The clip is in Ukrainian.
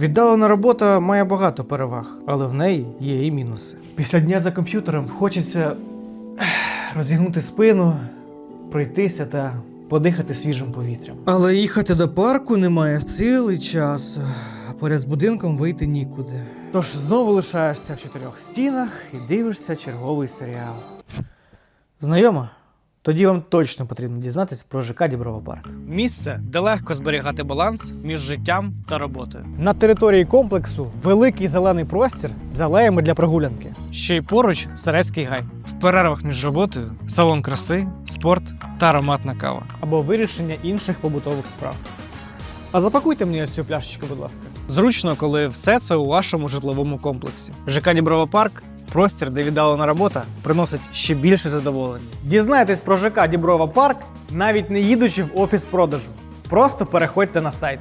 Віддалена робота має багато переваг, але в неї є і мінуси. Після дня за комп'ютером хочеться розігнути спину, пройтися та подихати свіжим повітрям. Але їхати до парку немає сил і часу, а поряд з будинком вийти нікуди. Тож знову лишаєшся в чотирьох стінах і дивишся черговий серіал. Знайомо? Тоді вам точно потрібно дізнатися про ЖК Діброва Парк. Місце, де легко зберігати баланс між життям та роботою. На території комплексу великий зелений простір з алеями для прогулянки. Ще й поруч Серецький гай. В перервах між роботою салон краси, спорт та ароматна кава. або вирішення інших побутових справ. А запакуйте мені ось цю пляшечку, будь ласка. Зручно, коли все це у вашому житловому комплексі. ЖК Діброва Парк простір, де віддалена робота, приносить ще більше задоволення. Дізнайтесь про ЖК Діброва Парк, навіть не їдучи в офіс продажу. Просто переходьте на сайт.